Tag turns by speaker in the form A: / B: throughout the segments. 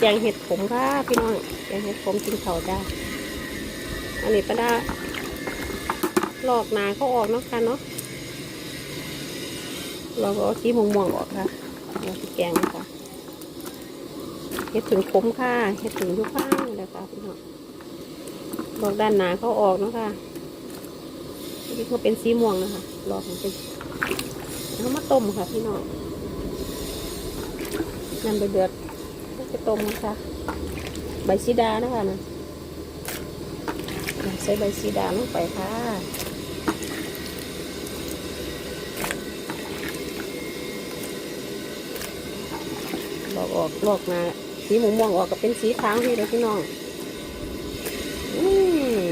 A: แกงเห็ดผมค่ะพี่น้องแกงเห็ดผมกินเขาวจ้าอันนี้ป้าดาลอกหนาเขาออกเนาะค่ะเนาะเราก็เอาสีม่วงๆออกค่ะเราจะแกงนะคะเห็ดถึงผมค่ะเห็ดถึงทุกข้างเลยค่ะพี่น้องหลอกด้านหนาเขาออกเนาะค่ะนี่เขาเป็นสีม่วงนะคะหลอกมันเป็นเขามาต้มค่ะพี่น้องน้ำเดือด ๆก็จะต้มนะคะใบซีดานะคะนะใส่ใบซีดาลงไปค่ะลอกออกลอกมาสีหมูม่วงออกก็เป็นสีขาวที่เลยพี่น้องอืม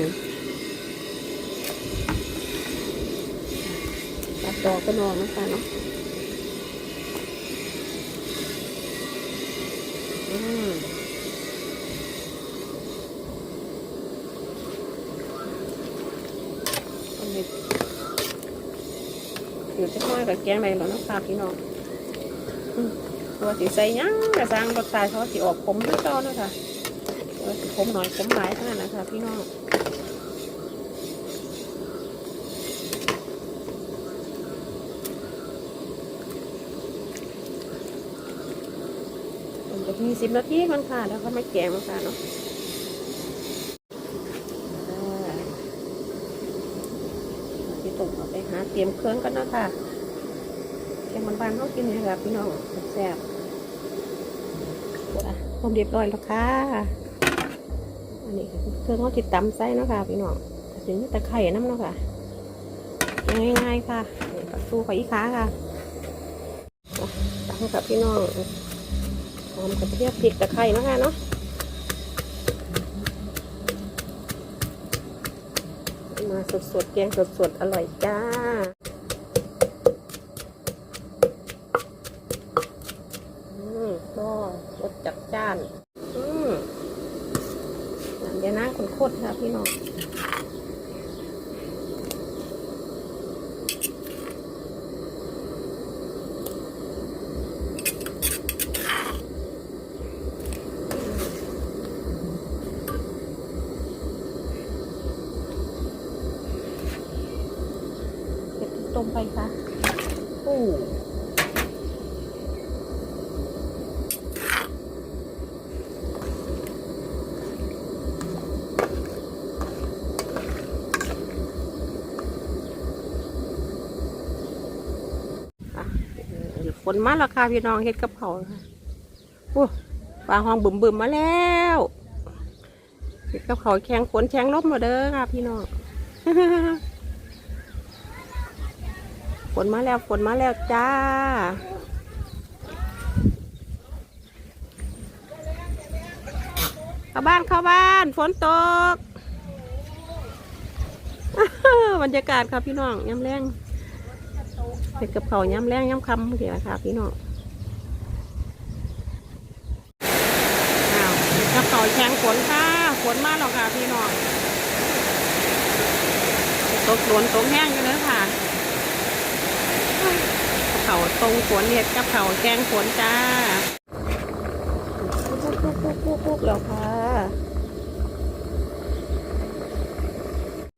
A: ตัดดอกก็นอกนะคะเนาะอืม อันนี้อยู่จะน้อยกับแกงอะไรหรอนะคะพี่น้องตัวสีใส่หยังกระซังรสชาติเขาสีออกขมด้วยเก่าเนะคะตัวสีขมหน่อยขมหลายเท่านั้นนะคะพี่น้องมันจะมีสิบนาทีมันค่ะแล้วเขาไม่แกงมันค่ะเนาะอ่าที่ ตกเอาไปหาเตรียมเครื่องกันนะค่ะแกงมันบานๆเขากินเลยค่ะพี่น้องแซ่บพร้อมเรียบร้อยแล้วค่ะ อันนี้ก็คือเครื่องเขาติดตำไส้นะค่ะพี่น้องถึงตะไคร่น้ำเนาะค่ะ ง่ายๆค่ะนี่ปักตู้ขออีกขาค่ะตำกับพี่น้องหอมกระเทียมพริกตะไคร่นะคะเนาะ มาสดๆแกงสดๆ อร่อยจ้า อืมก็รสจัดจ้าน อืมน้ำยวนะคนโคตรครับพี่น้อง เก็บต้มไปค่ะโอ้ฝนมาแล้วค่ะพี่น้องเฮ็ดกับเขาค่ะโอ้ปลาห้องบึมบึมมาแล้วเฮ็ดกับเขาแข็งฝนแข็งลมมาเด้อค่ะพี่น้อง ฝนมาแล้วฝนมาแล้วจ้า เข้าบ้านเข้าบ้าน ฝนตก บรรยากาศครับพี่น้องยำแรงเผ็ดกับเขาย้ำแรงย้ำคำเดี๋ยวนะคะพี่น้องเผ็ดกับเขาแข็งฝนค่ะฝนมากหรอกค่ะพี่น้องตกโดนตกแห้งอยู่เลยค่ะ เขาตรงฝนเห็ดกับเขาแกงฝนจ้าปุ๊บปุ๊บปุ๊บปุ๊บปุ๊บแล้วค่ะ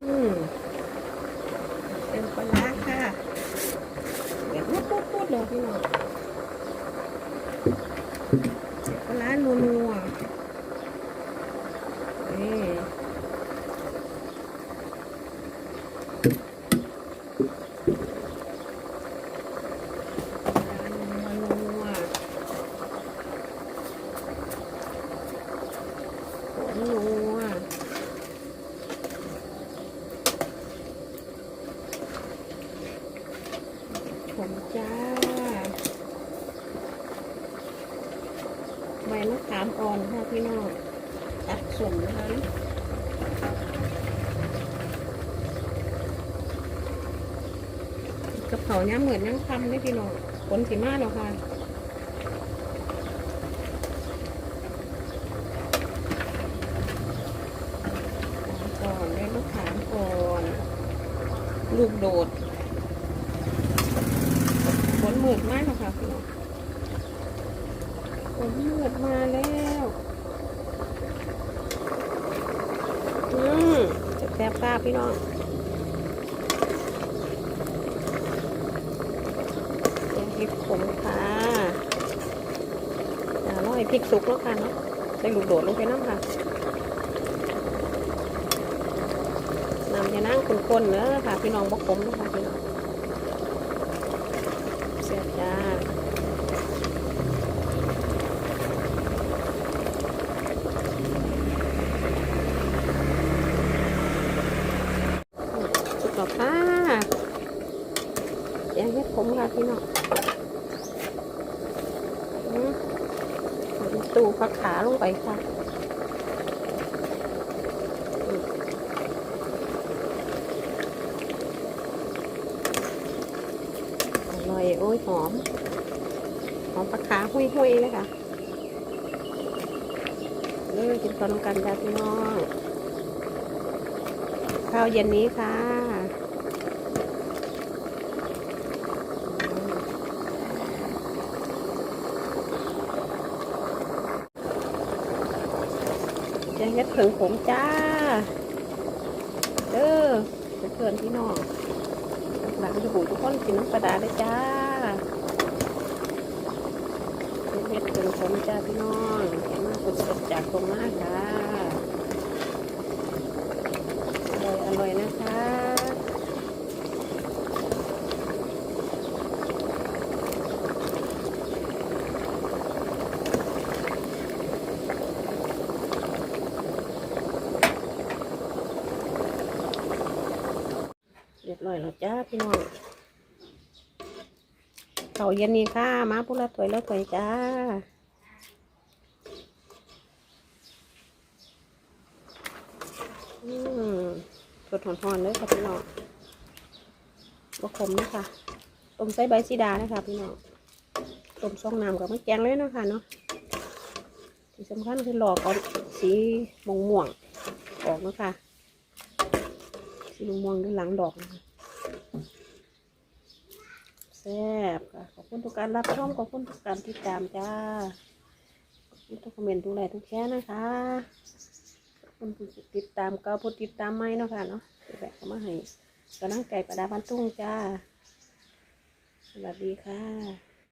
A: อืมเป็นปลาร้าค่ะ แบบนี้ปุ๊บปุ๊บเลยพี่น้องปลาร้านัวนัวๆนี่ปลาร้านัวนัวผงนัวผมจ้า ใบมะขามอ่อนค่ะ พี่น้องตัดส่วนะคะกระเพราเนี้ยเหมือนยังคำเลยพี่น้องผลสีมาแล้วค่ะก่อนได้มะขามก่อนลูกโดดผลหมืดมากแล้วค่ะพี่น้องผมเลือดมาแล้ว อืม แซ่บพี่น้องพริกขมค่ะอ่าร้อยพริกสุกแล้วค่ะเนาะใส่ลูกโดดลงไปน้ำค่ะน้ำจะนั่งข้นๆเนอะค่ะ พี่น้องบกขมนะคะพี่น้องเสียจ้า สุกแล้วค่ะแกงเห็ดขมค่ะ พี่น้องตูผักขาลงไปค่ะอร่อยโอ้ยหอม หอมผักขาหุยๆเลยค่ะเลยกินข้าวนำกันจ้าพี่น้องข้าวเย็นนี้ค่ะ จะเฮ็ดผึ่งผมจ้า เด้อเพื่อนพี่น้องหลังจะบูทุกคนกินน้ำปลาดาได้จ้าเฮ็ดเผึ่งผมจ้าพี่น้องเห็นมาสดจากตรงหน้าค่ะ อร่อยอร่อยนะคะ เรียบร้อย แล้วจ้าพี่น้องเขาเย็นนี้ค่ะมาพุละถวยแล้วถวยจ้าอืมสดหอนๆเลยค่ะพี่น้องบะขมนะคะต้มไส้ใบซีดานะคะพี่น้องต้มซองน้ำกับมะแกงเลยนะคะเนาะที่สำคัญคือหลอกเอาสีม่วงๆออกนะคะสีม่วงม่วงๆด้านหลังดอกนะคะ แซ่บค่ะขอบคุณทุกการรับชมขอบคุณทุกการติดตามจ้าขอบคุณทุกคอมเมนต์ทุกไลค์ทุกแชร์นะคะคนผู้ติดตามเก็ผู้ติดตามไม่เนาะค่ะเนาะแบบก็มาให้กำลังใจประดาพันทุ่งจ้า สวัสดีค่ะ